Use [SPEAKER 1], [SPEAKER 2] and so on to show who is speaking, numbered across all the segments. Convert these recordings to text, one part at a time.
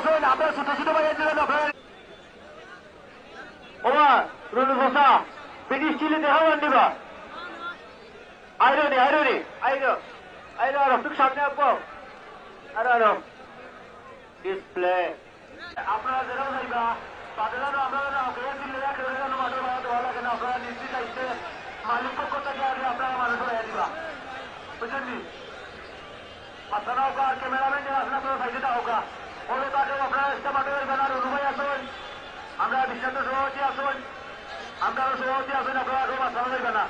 [SPEAKER 1] আপনারা ছোট ছোট ভাইয়া দিলেন আপনারা ওমা, রুনু ভাষা ব্রিটিশ চিলি দেখাবেন দিবা আইরনি আইরনি, আইরো আইরো, আরও, একটু সামনে আসব আরও আরও। ডিসপ্লে আপনারা যেরকম যাইবা আপনারা নিশ্চিত মালিক পক্ষ থেকে আপনারা মানুষ দিবা বুঝলেন নি? আপনারা ক্যামেরাম্যান যারা আছেন আপনারা হোক ওরে তাকে আপনারা যাবেন আর অনুভয় আসুন। আমরা সভাপতি আসুন। আমরা সভাপতি আসুন, আপনারা না।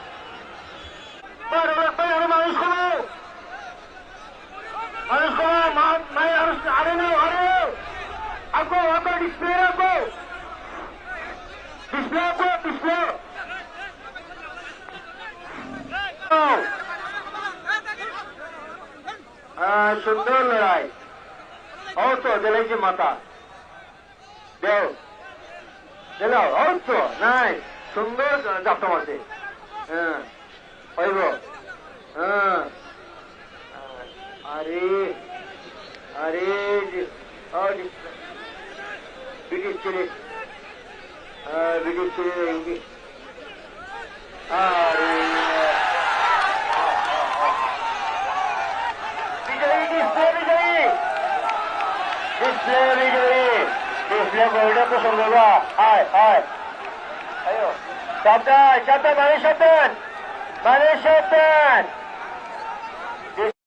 [SPEAKER 1] তো দিলাইছে মাথা দেও দিলাও তো নাই সুন্দর জাপটা মারছে হ্যাঁ হইব হ্যাঁ আরে আরে ব্রিটিশ ছেলে ব্রিটিশ ছেলে আরে হায় হায় সাবধান সাবধান মানুষ সাবধান মানুষ সাবধান